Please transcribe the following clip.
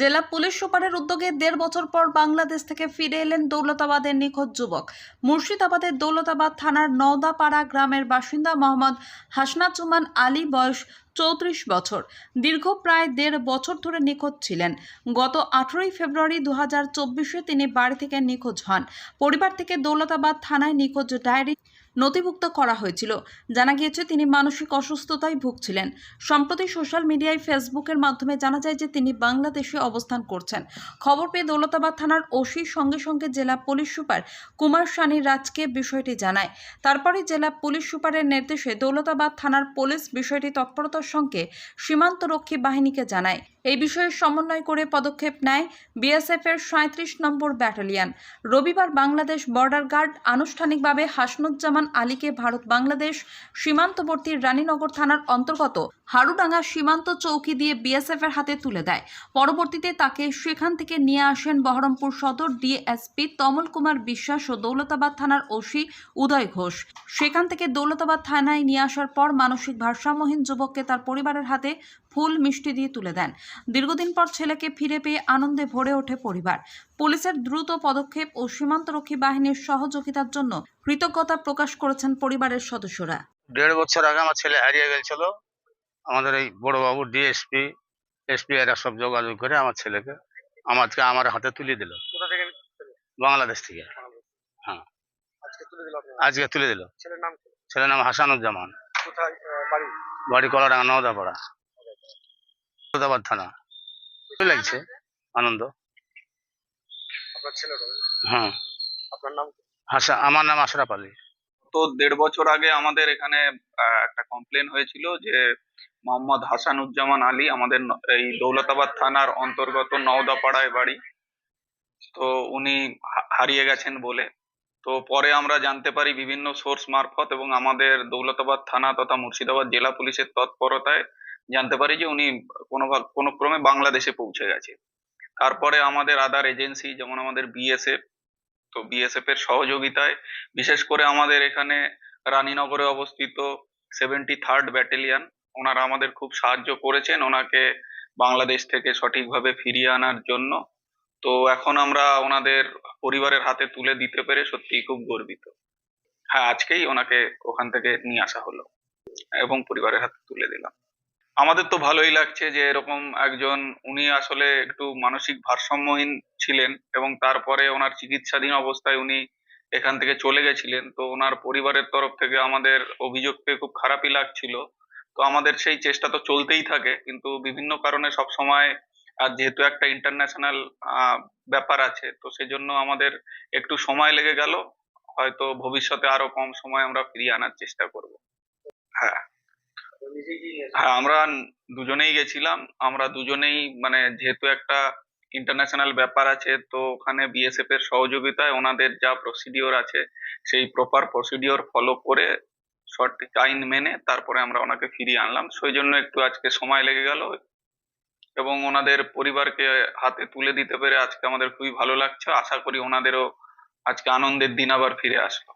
জেলা পুলিশ সুপারের উদ্যোগে দেড় বছর পর বাংলাদেশ থেকে ফিরে এলেন দৌলতাবাদের নিখোঁজ যুবক। মুর্শিদাবাদের দৌলতাবাদ থানার নওদাপাড়া গ্রামের বাসিন্দা মোহাম্মদ হাসনাচুমান আলী বয়স চৌত্রিশ বছর। দীর্ঘ প্রায় দেড় বছর ধরে নিখোঁজ ছিলেন। গত আঠেরোই ফেব্রুয়ারি দু হাজার তিনি বাড়ি থেকে নিখোঁজ হন। পরিবার থেকে দৌলতাবাদ থানায় নিখোঁজ ডায়েরি নথিভুক্ত করা হয়েছিল। জানা গিয়েছে, তিনি মানসিক অসুস্থতায় ভুগছিলেন। সম্প্রতি সোশ্যাল মিডিয়ায় ফেসবুকের মাধ্যমে জানা যায় যে, তিনি বাংলাদেশে অবস্থান করছেন। খবর পেয়ে দৌলতাবাদ থানার ওসি, সঙ্গে সঙ্গে জেলা পুলিশ সুপার কুমার সানি রাজকে বিষয়টি জানায়। তারপরে জেলা পুলিশ সুপারের নির্দেশে দৌলতাবাদ থানার পুলিশ বিষয়টি তৎপরতার সঙ্গে সীমান্তরক্ষী বাহিনীকে জানায়। এই বিষয়ে সমন্বয় করে পদক্ষেপ নেয় বিএসএফ এর সাঁত্রিশ নম্বর ব্যাটালিয়ন। রবিবার বাংলাদেশ বর্ডার গার্ড আনুষ্ঠানিকভাবে হাসনুজ্জামান আলীকে ভারত বাংলাদেশ সীমান্তবর্তী রানীনগর থানার অন্তর্গত হারুডাঙ্গা সীমান্ত চৌকি দিয়ে বিএসএফ এর হাতে তুলে দেয়। পরবর্তীতে তাকে সেখান থেকে নিয়ে আসেন বহরমপুর সদর ডিএসপি তমল কুমার বিশ্বাস ও দৌলতাবাদ থানার ওসি উদয় ঘোষ। সেখান থেকে দৌলতাবাদ থানায় নিয়ে আসার পর মানসিক ভারসাম্যহীন যুবককে তার পরিবারের হাতে ফুল মিষ্টি দিয়ে তুলে দেন। দীর্ঘদিন পর ছেলেকে ফিরে পেয়ে আনন্দে ভরে ওঠে পরিবার। পুলিশের দ্রুত পদক্ষেপ ও সীমান্তরক্ষী বাহিনীর সহযোগিতার জন্য কৃতজ্ঞতা প্রকাশ করেছেন পরিবারের সদস্যরা। দেড় বছর আগে আমার ছেলে হারিয়ে গেছিল। আমাদের এই বড়বাবু ডিএসপি এসপি এরা সব যোগাযোগ করে আমার ছেলেকে আমাকে আমার হাতে তুলে দিল। বাংলাদেশ থেকে। হ্যাঁ। আজকে তুলে দিল আপনার আজকে তুলে দিল। ছেলের নাম হাসানুজ্জামান। বাড়ি? বাড়ি কলাডাঙ্গা নওদাপাড়া। নওদাবাদ থানা। ভালো লাগছে আনন্দ। আপনার ছেলের হ্যাঁ। আপনার নাম হাসা আমার নাম আশরাফ আলী। তো দেড় বছর আগে আমাদের এখানে একটা কমপ্লেন হয়েছিল যে মোহাম্মদ হাসানুজ্জামান আলী আমাদের এই দৌলতাবাদ থানার অন্তর্গত নওদাপাড়ায় বাড়ি। তো উনি হারিয়ে গেছেন বলে। তো পরে আমরা জানতে পারি বিভিন্ন সোর্স মারফত এবং আমাদের দৌলতাবাদ থানা তথা মুর্শিদাবাদ জেলা পুলিশের তৎপরতায় জানতে পারি যে উনি কোনো কোনো ক্রমে বাংলাদেশে পৌঁছে গেছে। তারপরে আমাদের আদার এজেন্সি যেমন আমাদের বিএসএফ তো বিএসএফ এর সহযোগিতায়, বিশেষ করে আমাদের এখানে রানীনগরে অবস্থিত সেভেন্টি থার্ড ব্যাটালিয়ন ওনারা আমাদের খুব সাহায্য করেছেন ওনাকে বাংলাদেশ থেকে সঠিকভাবে ফিরিয়ে আনার জন্য। তো এখন আমরা ওনাদের পরিবারের হাতে তুলে দিতে পেরে সত্যিই খুব গর্বিত। হ্যাঁ আজকেই ওনাকে ওখান থেকে নিয়ে আসা হলো এবং পরিবারের হাতে তুলে দিলাম। আমাদের তো ভালোই লাগছে যে এরকম একজন উনি আসলে একটু মানসিক ভারসাম্যহীন ছিলেন এবং তারপরে ওনার চিকিৎসাধীন অবস্থায় উনি এখান থেকে চলে গেছিলেন। তো ওনার পরিবারের তরফ থেকে আমাদের অভিযোগ পেয়ে খুব খারাপই লাগছিল। তো আমাদের সেই চেষ্টা তো চলতেই থাকে, কিন্তু বিভিন্ন কারণে সব সময় আর যেহেতু একটা ইন্টারন্যাশনাল ব্যাপার আছে, তো সেজন্য আমাদের একটু সময় লেগে গেল। হয়তো ভবিষ্যতে আরও কম সময় আমরা ফিরিয়ে আনার চেষ্টা করব। হ্যাঁ। হ্যাঁ আমরা দুজনেই গেছিলাম। আমরা দুজনেই মানে যেহেতু একটা ইন্টারন্যাশনাল ব্যাপার আছে, তো ওখানে বিএসএফ এর সহযোগিতায় ওনাদের যা প্রসিডিওর আছে, সেই প্রপার প্রসিডিওর ফলো করে সঠিক আইন মেনে তারপরে আমরা ওনাকে ফিরিয়ে আনলাম। সেই জন্য একটু আজকে সময় লেগে গেল এবং ওনাদের পরিবারকে হাতে তুলে দিতে পেরে আজকে আমাদের খুবই ভালো লাগছে। আশা করি ওনাদেরও আজকে আনন্দের দিন আবার ফিরে আসলো।